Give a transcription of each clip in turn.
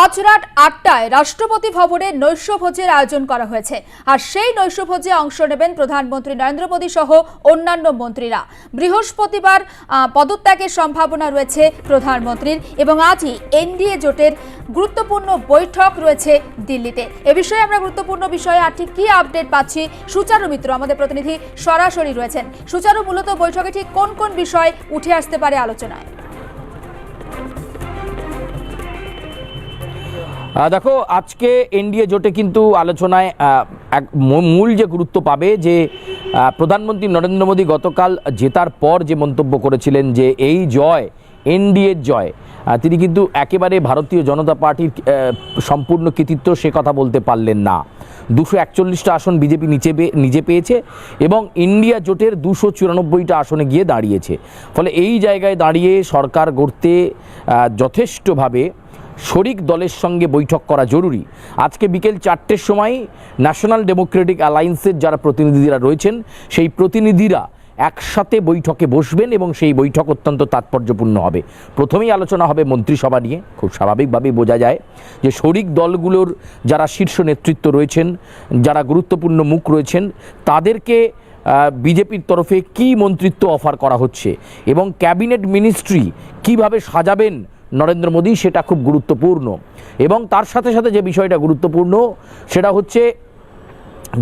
আজ রাত আটটায় রাষ্ট্রপতি ভবনে নৈশভোজের আয়োজন করা হয়েছে। আর সেই নৈশভোজে অংশ নেবেন প্রধানমন্ত্রী নরেন্দ্র মোদী সহ অন্যান্য মন্ত্রীরা। বৃহস্পতিবার পদত্যাগের সম্ভাবনা রয়েছে প্রধানমন্ত্রীর এবং আজই এনডিএ জোটের গুরুত্বপূর্ণ বৈঠক রয়েছে দিল্লিতে। এ বিষয়ে আমরা গুরুত্বপূর্ণ বিষয়ে আর ঠিক কী আপডেট পাচ্ছি সুচারু মিত্র, আমাদের প্রতিনিধি সরাসরি রয়েছেন। সুচারু, মূলত বৈঠকে ঠিক কোন কোন বিষয় উঠে আসতে পারে আলোচনায়? দেখো, আজকে এনডিএ জোটে কিন্তু আলোচনায় এক মূল যে গুরুত্ব পাবে যে প্রধানমন্ত্রী নরেন্দ্র মোদী গতকাল জেতার পর যে মন্তব্য করেছিলেন যে, এই জয়, এনডিএর জয় তিনি কিন্তু একেবারে ভারতীয় জনতা পার্টির সম্পূর্ণ কৃতিত্ব সে কথা বলতে পারলেন না। দুশো একচল্লিশটা আসন বিজেপি নিচে নিজে পেয়েছে এবং ইন্ডিয়া জোটের দুশো চুরানব্বইটা আসনে গিয়ে দাঁড়িয়েছে। ফলে এই জায়গায় দাঁড়িয়ে সরকার গড়তে যথেষ্টভাবে শরিক দলের সঙ্গে বৈঠক করা জরুরি। আজকে বিকেল চারটের সময় ন্যাশনাল ডেমোক্রেটিক অ্যালায়েন্সের যারা প্রতিনিধিরা রয়েছেন, সেই প্রতিনিধিরা একসাথে বৈঠকে বসবেন এবং সেই বৈঠক অত্যন্ত তাৎপর্যপূর্ণ হবে। প্রথমেই আলোচনা হবে মন্ত্রিসভা নিয়ে। খুব স্বাভাবিকভাবেই বোঝা যায় যে শরিক দলগুলোর যারা শীর্ষ নেতৃত্ব রয়েছেন, যারা গুরুত্বপূর্ণ মুখ রয়েছেন, তাদেরকে বিজেপির তরফে কি মন্ত্রিত্ব অফার করা হচ্ছে এবং ক্যাবিনেট মিনিস্ট্রি কীভাবে সাজাবেন নরেন্দ্র মোদী, সেটা খুব গুরুত্বপূর্ণ। এবং তার সাথে সাথে যে বিষয়টা গুরুত্বপূর্ণ, সেটা হচ্ছে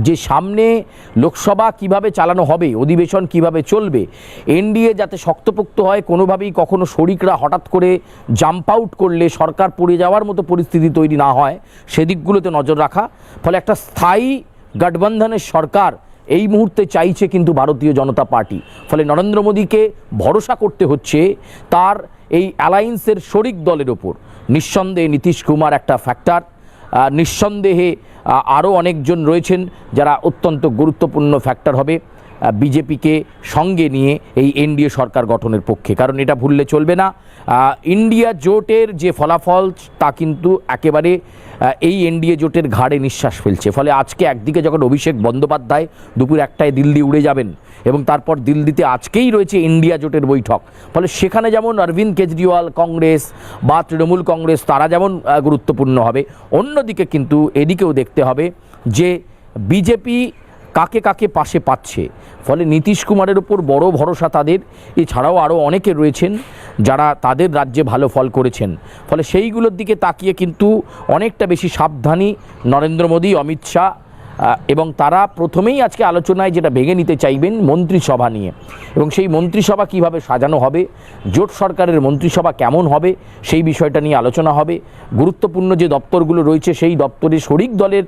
যে সামনে লোকসভা কীভাবে চালানো হবে, অধিবেশন কীভাবে চলবে, এনডিএ যাতে শক্তপোক্ত হয়, কোনোভাবেই কখনো শরিকরা হঠাৎ করে জাম্প আউট করলে, সরকার পড়ে যাওয়ার মতো পরিস্থিতি তৈরি না হয়, সেদিকগুলোতে নজর রাখা। ফলে একটা স্থায়ী গঠবন্ধনের সরকার এই মুহূর্তে চাইছে কিন্তু ভারতীয় জনতা পার্টি। ফলে নরেন্দ্র মোদীকে ভরসা করতে হচ্ছে, তার এই অ্যালায়েন্সের শরিক দলের ওপর নিঃসন্দেহে নীতিশ কুমার একটা ফ্যাক্টর নিঃসন্দেহে আরও অনেকজন রয়েছেন যারা অত্যন্ত গুরুত্বপূর্ণ ফ্যাক্টর হবে। বিজেপিকে সঙ্গে নিয়ে এই এনডিএ সরকার গঠনের পক্ষে। কারণ এটা ভুললে চলবে না। ইন্ডিয়া জোটের যে ফলাফল, তা কিন্তু একেবারে এই এনডিএ জোটের ঘাড়ে নিঃশ্বাস ফেলছে। ফলে আজকে একদিকে যখন অভিষেক বন্দ্যোপাধ্যায় দুপুর একটায় দিল্লি উড়ে যাবেন এবং তারপর দিল্লিতে আজকেই রয়েছে ইন্ডিয়া জোটের বৈঠক, ফলে সেখানে যেমন অরবিন্দ কেজরিওয়াল কংগ্রেস বা তৃণমূল কংগ্রেস, তারা যেমন গুরুত্বপূর্ণ হবে। অন্যদিকে কিন্তু এদিকেও দেখতে হবে যে বিজেপি কাকে কাকে পাশে পাচ্ছে? ফলে নীতিশ কুমারের ওপর বড় ভরসা তাদের। এছাড়াও আরও অনেকে রয়েছেন যারা তাদের রাজ্যে ভালো ফল করেছেন। ফলে সেইগুলোর দিকে তাকিয়ে কিন্তু অনেকটা বেশি সাবধানী নরেন্দ্র মোদী, অমিত শাহ এবং তারা প্রথমেই আজকে আলোচনায় যেটা ভেঙে নিতে চাইবেন মন্ত্রিসভা নিয়ে। এবং সেই মন্ত্রিসভা কীভাবে সাজানো হবে, জোট সরকারের মন্ত্রিসভা কেমন হবে, সেই বিষয়টা নিয়ে আলোচনা হবে। গুরুত্বপূর্ণ যে দপ্তরগুলো রয়েছে, সেই দপ্তরে শরিক দলের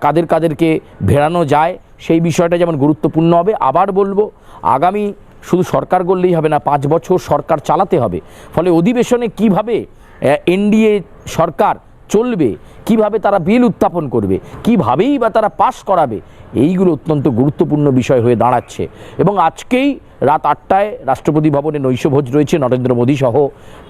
কাদের কাদেরকে ভেড়ানো যায় সেই বিষয়টা যেমন গুরুত্বপূর্ণ হবে আবার বলব আগামী শুধু সরকার করলেই হবে না পাঁচ বছর সরকার চালাতে হবে। ফলে অধিবেশনে কীভাবে এনডিএ সরকার চলবে কীভাবে তারা বিল উত্থাপন করবে কিভাবেই বা তারা পাস করাবে এইগুলো অত্যন্ত গুরুত্বপূর্ণ বিষয় হয়ে দাঁড়াচ্ছে। এবং আজকেই রাত আটটায় রাষ্ট্রপতি ভবনে নৈশভোজ রয়েছে নরেন্দ্র মোদী সহ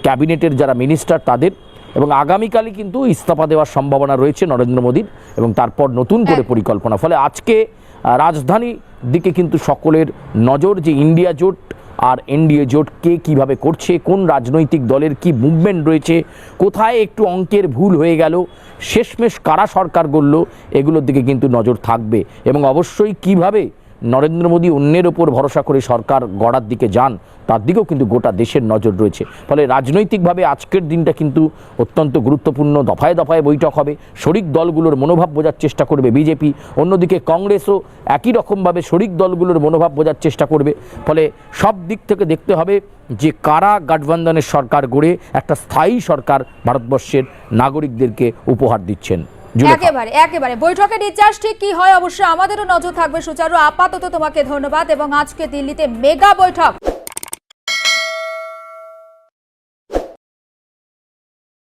ক্যাবিনেটের যারা মিনিস্টার তাদের এবং আগামীকালই কিন্তু ইস্তফা দেওয়ার সম্ভাবনা রয়েছে নরেন্দ্র মোদীর এবং তারপর নতুন করে পরিকল্পনা। ফলে আজকে রাজধানী দিকে কিন্তু সকলের নজর যে ইন্ডিয়া জোট আর এনডিএ জোট কে কীভাবে করছে, কোন রাজনৈতিক দলের কি মুভমেন্ট রয়েছে, কোথায় একটু অঙ্কের ভুল হয়ে গেল, শেষমেশ কারা সরকার গড়ল, এগুলোর দিকে কিন্তু নজর থাকবে। এবং অবশ্যই কীভাবে নরেন্দ্র মোদী অন্যের ওপর ভরসা করে সরকার গড়ার দিকে যান, তার দিকেও কিন্তু গোটা দেশের নজর রয়েছে। ফলে রাজনৈতিকভাবে আজকের দিনটা কিন্তু অত্যন্ত গুরুত্বপূর্ণ। দফায় দফায় বৈঠক হবে। শরিক দলগুলোর মনোভাব বোঝার চেষ্টা করবে বিজেপি। অন্যদিকে কংগ্রেসও একই রকমভাবে শরিক দলগুলোর মনোভাব বোঝার চেষ্টা করবে। ফলে সব দিক থেকে দেখতে হবে যে কারা গঠবন্ধনের সরকার গড়ে একটা স্থায়ী সরকার ভারতবর্ষের নাগরিকদেরকে উপহার দিচ্ছেন। একেবারে একেবারে। বৈঠকের নির্যাস ঠিক কি হয়? অবশ্যই আমাদেরও নজর থাকবে। সুচারু, আপাতত তোমাকে ধন্যবাদ এবং আজকে দিল্লিতে মেগা বৈঠক।